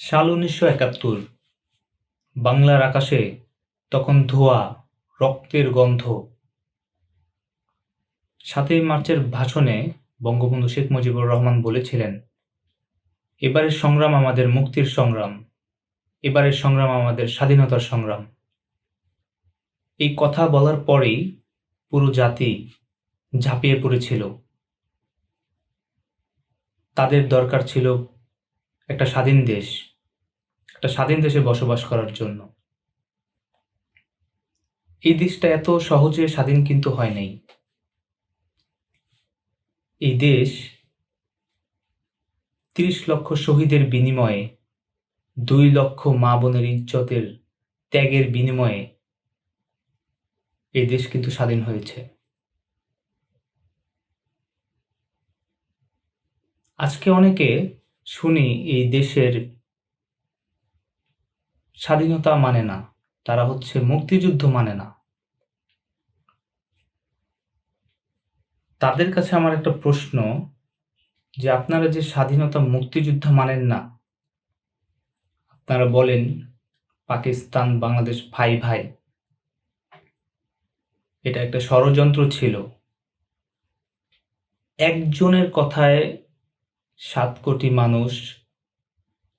সাল উনিশশো একাত্তর। বাংলার আকাশে তখন ধোঁয়া, রক্তের গন্ধ। সাতই মার্চের ভাষণে বঙ্গবন্ধু শেখ মুজিবুর রহমান বলেছিলেন, এবারের সংগ্রাম আমাদের মুক্তির সংগ্রাম, এবারের সংগ্রাম আমাদের স্বাধীনতার সংগ্রাম। এই কথা বলার পরেই পুরো জাতি ঝাঁপিয়ে পড়েছিল। তাদের দরকার ছিল একটা স্বাধীন দেশ, একটা স্বাধীন দেশে বসবাস করার জন্য। এই দেশটা এত সহজে স্বাধীন কিন্তু হয় নাই। এই দেশ তিরিশ লক্ষ শহীদের বিনিময়ে, দুই লক্ষ মা বোনের ইজ্জতের ত্যাগের বিনিময়ে এই দেশ কিন্তু স্বাধীন হয়েছে। আজকে অনেকে শুনি এই দেশের স্বাধীনতা মানে না, তারা হচ্ছে মুক্তিযুদ্ধ মানে না। তাদের কাছে আমার একটা প্রশ্ন, যে আপনারা যে স্বাধীনতা মুক্তিযুদ্ধ মানেন না, আপনারা বলেন পাকিস্তান, বাংলাদেশ, ভাই ভাই, এটা একটা ষড়যন্ত্র ছিল। একজনের কথায় সাত কোটি মানুষ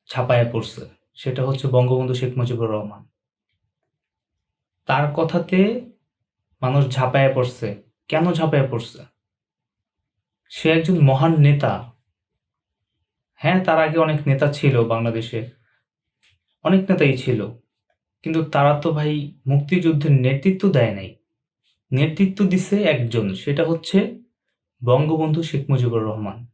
ছাপায় পড়ছে। সেটা হচ্ছে বঙ্গবন্ধু শেখ মুজিবুর রহমান। তার কথাতে মানুষ ঝাঁপায় পড়ছে। কেন ঝাঁপায় পড়ছে? সে একজন মহান নেতা। হ্যাঁ তার আগে অনেক নেতা ছিল বাংলাদেশে। অনেক নেতাই ছিল। কিন্তু তারা তো ভাই মুক্তিযুদ্ধের নেতৃত্ব দেয় নাই। নেতৃত্ব দিছে একজন, সেটা হচ্ছে বঙ্গবন্ধু শেখ মুজিবুর রহমান।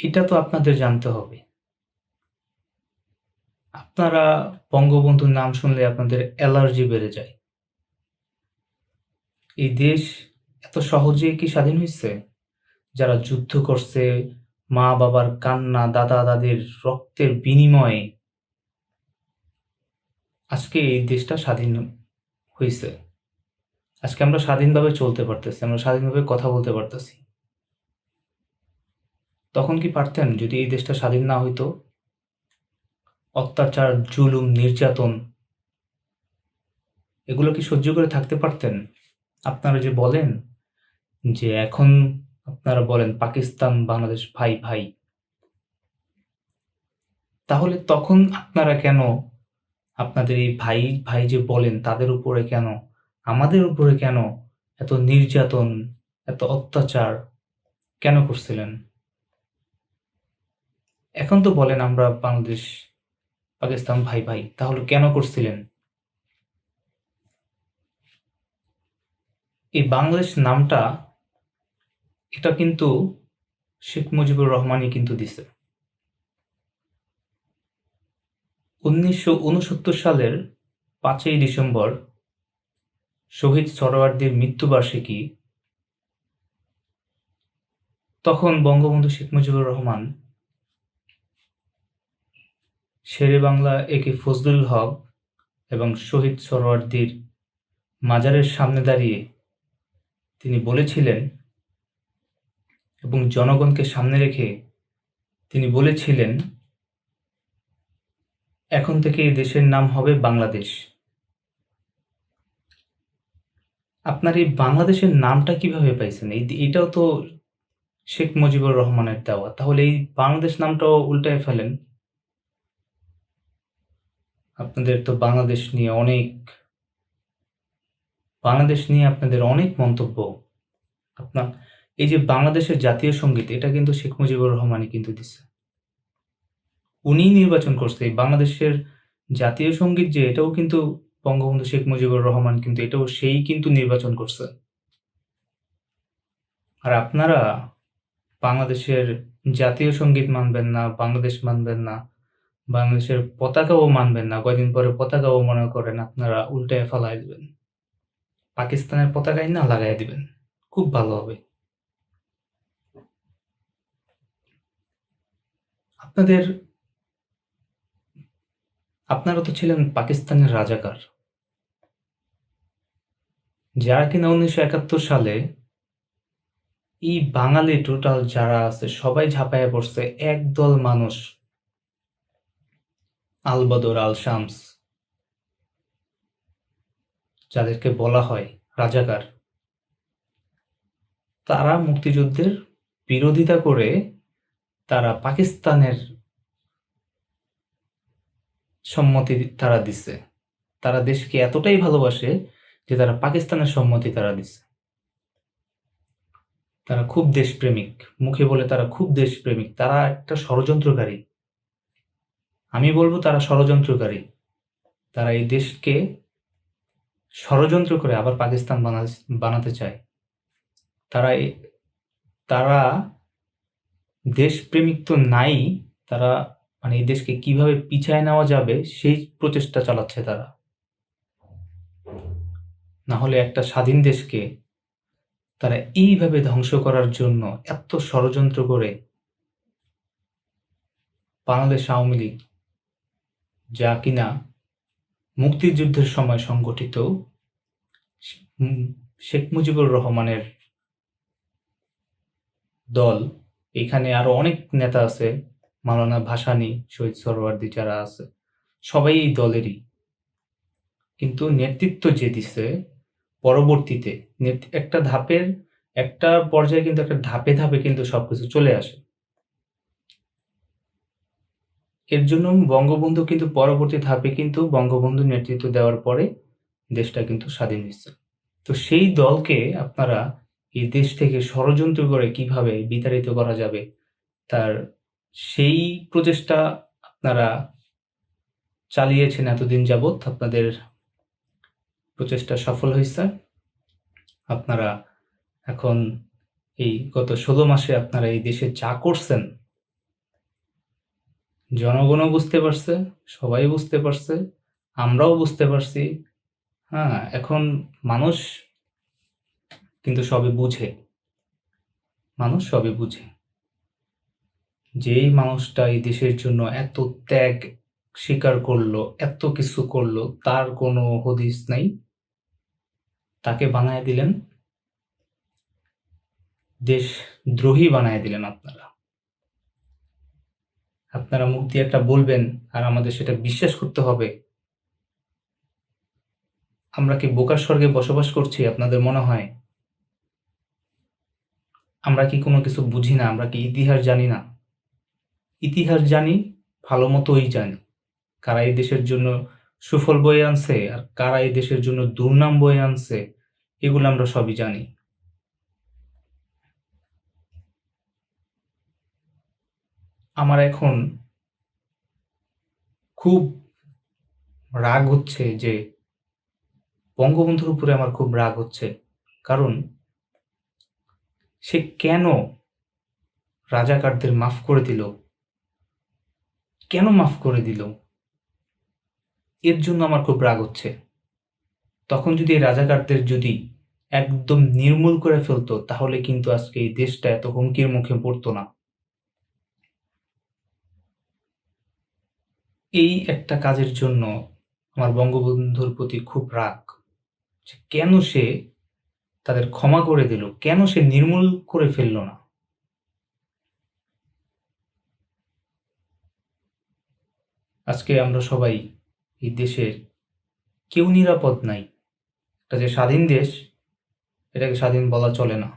এটা তো আপনাদের জানতে হবে। আপনারা বঙ্গবন্ধুর নাম শুনলে আপনাদের অ্যালার্জি বেড়ে যায়। এই দেশ এত সহজে কি স্বাধীন হয়েছে যারা যুদ্ধ করছে মা বাবার কান্না দাদা দাদির রক্তের বিনিময়ে আজকে এই দেশটা স্বাধীন হয়েছে আজকে আমরা স্বাধীনভাবে চলতে পারতেছি, আমরা স্বাধীনভাবে কথা বলতে পারতেছি। তখন কি পারতেন যদি এই দেশটা স্বাধীন না হইতো? অত্যাচার, জুলুম, নির্যাতন, এগুলো কি সহ্য করে থাকতে পারতেন? আপনারা যে বলেন যে এখন আপনারা বলেন পাকিস্তান, বাংলাদেশ, ভাই ভাই। তাহলে তখন আপনারা কেন আপনাদের এই ভাই ভাই যে বলেন তাদের উপরে কেন, আমাদের উপরে কেন এত নির্যাতন, এত অত্যাচার কেন করছিলেন? এখন তো বলেন আমরা বাংলাদেশ, পাকিস্তান ভাই ভাই, তাহলে কেন করছিলেন? এই বাংলাদেশ নামটা এটা কিন্তু শেখ মুজিবুর রহমানই কিন্তু দিছে। উনিশশো উনসত্তর সালের পাঁচই ডিসেম্বর শহীদ সরোয়ারদের মৃত্যুবার্ষিকী, তখন বঙ্গবন্ধু শেখ মুজিবুর রহমান শেরে বাংলা এ কে ফজলুল হক এবং শহীদ সরোয়ারদির মাজারের সামনে দাঁড়িয়ে তিনি বলেছিলেন এবং জনগণকে সামনে রেখে তিনি বলেছিলেন, এখন থেকে এই দেশের নাম হবে বাংলাদেশ। আপনার এই বাংলাদেশের নামটা কীভাবে পাইছেন? এই এটাও তো শেখ মুজিবুর রহমানের দেওয়া তাহলে এই বাংলাদেশ নামটাও উল্টায় ফেলেন। আপনাদের তো বাংলাদেশ নিয়ে অনেক, বাংলাদেশ নিয়ে আপনাদের অনেক মন্তব্য। আপনার, এই যে বাংলাদেশের জাতীয় সংগীত, এটা কিন্তু শেখ মুজিবুর রহমানই কিন্তু দিচ্ছে উনিই নির্বাচন করছে। এই বাংলাদেশের জাতীয় সংগীত যে, এটাও কিন্তু বঙ্গবন্ধু শেখ মুজিবুর রহমান কিন্তু, এটাও সেই কিন্তু নির্বাচন করছে। আর আপনারা বাংলাদেশের জাতীয় সংগীত মানবেন না, বাংলাদেশ মানবেন না বাংলাদেশের পতাকাও মানবেন না, কয়দিন পরে পতাকাও মনে করেন আপনারা উল্টায় ফেলাই দিবেন। পাকিস্তানের পতাকাই না লাগাই দিবেন, খুব ভালো হবে। আপনাদের, আপনারা তো ছিলেন পাকিস্তানের রাজাকার। যারা কিনা উনিশশো একাত্তর সালে এই বাঙালি টোটাল যারা আছে, সবাই ঝাঁপাইয়া পড়ছে, একদল মানুষ আলবদর আল শামস, যাদেরকে বলা হয় রাজাকার। তারা মুক্তিযুদ্ধের বিরোধিতা করে তারা পাকিস্তানের সম্মতি তারা দিছে। তারা দেশকে এতটাই ভালোবাসে যে তারা পাকিস্তানের সম্মতি তারা দিছে। তারা খুব দেশপ্রেমিক। মুখে বলে তারা খুব দেশপ্রেমিক। তারা একটা ষড়যন্ত্রকারী। আমি বলব তারা ষড়যন্ত্রকারী। তারা এই দেশকে ষড়যন্ত্র করে আবার পাকিস্তান বানাতে চায়। তারা তারা দেশপ্রেমিক তো নাই, তারা মানে এই দেশকে কীভাবে পিছায় নেওয়া যাবে সেই প্রচেষ্টা চালাচ্ছে তারা। না হলে একটা স্বাধীন দেশকে তারা এইভাবে ধ্বংস করার জন্য এত ষড়যন্ত্র করে বাংলাদেশ আওয়ামী লীগ যা কিনা মুক্তিযুদ্ধের সময় সংগঠিত শেখ মুজিবুর রহমানের দল। এখানে আরও অনেক নেতা আছে, মাওলানা ভাসানি, শহীদ সরওয়ার্দি যারা আছে, সবাই এই দলেরই। কিন্তু নেতৃত্ব যে দিছে, পরবর্তীতে একটা ধাপের, একটা পর্যায়ে কিন্তু একটা ধাপে ধাপে কিন্তু সবকিছু চলে আসে। এর জন্য বঙ্গবন্ধু কিন্তু পরবর্তী ধাপে কিন্তু বঙ্গবন্ধু নেতৃত্ব দেওয়ার পরে দেশটা কিন্তু স্বাধীন হয়েছে। তো সেই দলকে আপনারা এই দেশ থেকে ষড়যন্ত্র করে কীভাবে বিতাড়িত করা যাবে, তার সেই প্রচেষ্টা আপনারা চালিয়েছেন এতদিন যাবৎ। আপনাদের প্রচেষ্টা সফল হয়েছে আপনারা এখন এই গত ষোলো মাসে আপনারা এই দেশে যা করছেন জনগণও বুঝতে পারছে, সবাই বুঝতে পারছে, আমরাও বুঝতে পারছি। হ্যাঁ এখন মানুষ কিন্তু সবে বুঝে। মানুষ সবে বুঝে। যেই মানুষটা এই দেশের জন্য এত ত্যাগ স্বীকার করল, এত কিছু করল, তার কোনো হদিস নাই। তাকে বানায় দিলেন দেশ দ্রোহী বানায় দিলেন আপনারা। আপনারা মুখ দিয়ে একটা বলবেন আর আমাদের সেটা বিশ্বাস করতে হবে। আমরা কি বোকার স্বর্গে বসবাস করছি, আপনাদের মনে হয়? আমরা কি কোনো কিছু বুঝি না, আমরা কি ইতিহাস জানি না? ইতিহাস জানি, ভালো মতোই জানি। কারা এই দেশের জন্য সুফল বয়ে আনছে আর কারা এই দেশের জন্য দুর্নাম বয়ে আনছে, এগুলো আমরা সবই জানি। আমার এখন খুব রাগ হচ্ছে যে বঙ্গবন্ধুর উপরে আমার খুব রাগ হচ্ছে। কারণ সে কেন রাজাকারদের মাফ করে দিল? কেন মাফ করে দিল? এর জন্য আমার খুব রাগ হচ্ছে। তখন যদি এই রাজাকারদের যদি একদম নির্মূল করে ফেলতো, তাহলে কিন্তু আজকে এই দেশটা এত হুমকির মুখে পড়তো না। এই একটা কাজের জন্য আমার বঙ্গবন্ধুর প্রতি খুব রাগ কেন সে তাদের ক্ষমা করে দিল, কেন সে নির্মূল করে ফেলল না? আজকে আমরা সবাই এই দেশের কেউ নিরাপদ নাই। এটা যে স্বাধীন দেশ, এটাকে স্বাধীন বলা চলে না।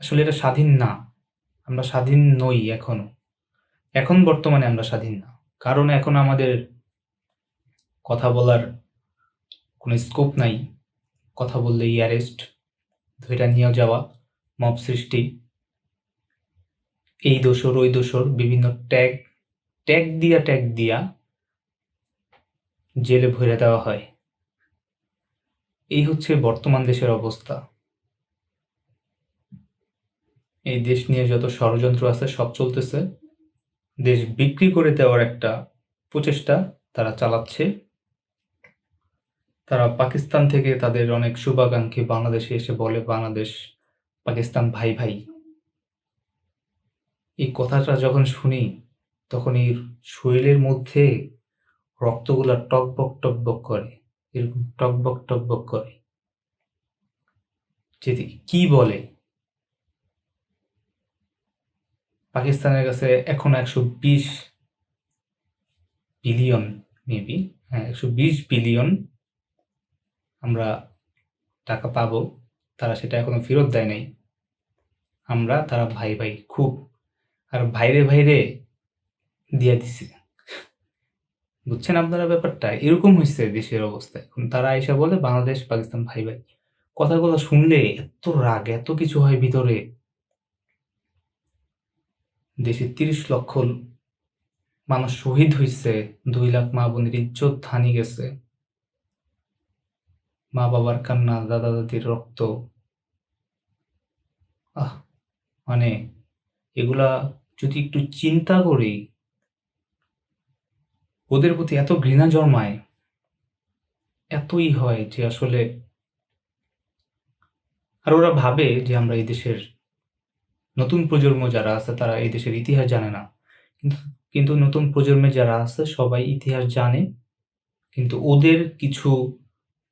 আসলে এটা স্বাধীন না, আমরা স্বাধীন নই এখনও। এখন বর্তমানে আমরা স্বাধীন না। কারণ এখন আমাদের কথা বলার কোনো স্কোপ নাই। কথা বললেই অ্যারেস্ট ধৈরা নিয়ে যাওয়া মব সৃষ্টি, এই দোষর, ওই দোষর, বিভিন্ন ট্যাগ ট্যাগ দিয়া ট্যাগ দিয়া জেলে ভরে দেওয়া হয়। এই হচ্ছে বর্তমান দেশের অবস্থা। এই দেশ নিয়ে যত ষড়যন্ত্র আছে, সব চলতেছে। দেশ বিক্রি করে দেওয়ার একটা প্রচেষ্টা তারা চালাচ্ছে। তারা পাকিস্তান থেকে তাদের অনেক শুভাকাঙ্ক্ষী বাংলাদেশে এসে বলে, বাংলাদেশ, পাকিস্তান, ভাই ভাই। এই কথাটা যখন শুনি, তখন এই শরীরের মধ্যে রক্তগুলা টকবক টকবক করে, এরকম টকবক টকবক করে। যে কি বলে? পাকিস্তানের কাছে এখন একশো বিশ বিলিয়ন মেবি হ্যাঁ একশো বিশ বিলিয়ন আমরা টাকা পাবো। তারা সেটা এখনও ফেরত দেয় নাই। আমরা, তারা ভাই ভাই, খুব। আর ভাইরে ভাইরে দিয়ে দিছে। বুঝছেন আপনারা ব্যাপারটা? এরকম হয়েছে দেশের অবস্থা। এখন তারা এসে বলে, বাংলাদেশ, পাকিস্তান, ভাই ভাই। কথাগুলো শুনলে এত রাগ, এত কিছু হয় ভিতরে। দেশে তিরিশ লক্ষ মানুষ শহীদ হয়েছে দুই লাখ মা বোনের ইজ্জত হানি গেছে। মা বাবার কান্না, দাদা দাদির রক্ত। আহ মানে এগুলা যদি একটু চিন্তা করি, ওদের প্রতি এত ঘৃণা জন্মায়, এতই হয় যে আসলে, আর ওরা ভাবে যে আমরা এই দেশের নতুন প্রজন্ম যারা আছে, তারা এই দেশের ইতিহাস জানে না। কিন্তু নতুন প্রজন্মে যারা আছে, সবাই ইতিহাস জানে। কিন্তু ওদের কিছু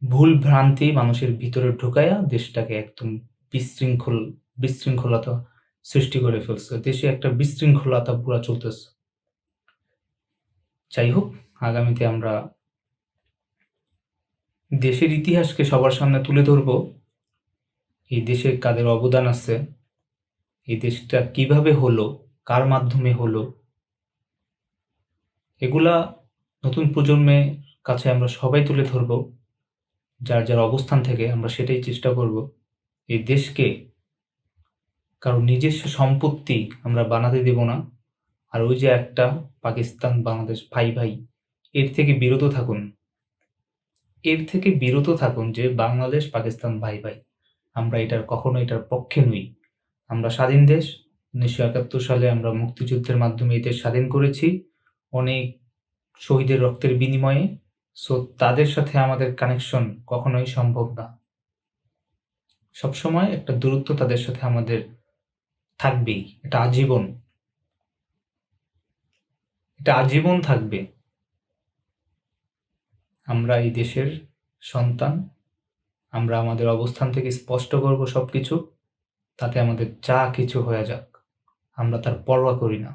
ভুল ভ্রান্তি মানুষের ভিতরে ঢুকায়া দেশটাকে একদম বিশৃঙ্খল, বিশৃঙ্খলতা সৃষ্টি করে ফেলছে। দেশে একটা বিশৃঙ্খলতা পুরা চলতেছে। যাই হোক, আগামীতে আমরা দেশের ইতিহাসকে সবার সামনে তুলে ধরব। এই দেশে কাদের অবদান আছে এই দেশটা কীভাবে হলো, কার মাধ্যমে হলো, এগুলা নতুন প্রজন্মের কাছে আমরা সবাই তুলে ধরব। যার যার অবস্থান থেকে আমরা সেটাই চেষ্টা করব। এই দেশকে কারও নিজস্ব সম্পত্তি আমরা বানাতে দেব না। আর ওই যে একটা পাকিস্তান, বাংলাদেশ, ভাই ভাই, এর থেকে বিরত থাকুন। এর থেকে বিরত থাকুন যে বাংলাদেশ, পাকিস্তান, ভাই ভাই, আমরা এটার কখনো এটার পক্ষে নই। আমরা স্বাধীন দেশ। উনিশশো একাত্তর সালে আমরা মুক্তিযুদ্ধের মাধ্যমে এই দেশ স্বাধীন করেছি। অনেক শহীদের রক্তের বিনিময়ে। সো তাদের সাথে আমাদের কানেকশন কখনোই সম্ভব না। সবসময় একটা দূরত্ব তাদের সাথে আমাদের থাকবেই। এটা আজীবন। এটা আজীবন থাকবে। আমরা এই দেশের সন্তান। আমরা আমাদের অবস্থান থেকে স্পষ্ট করব সবকিছু। তাতে আমাদের যা কিছু হয়ে যাক আমরা তার পরোয়া করি না।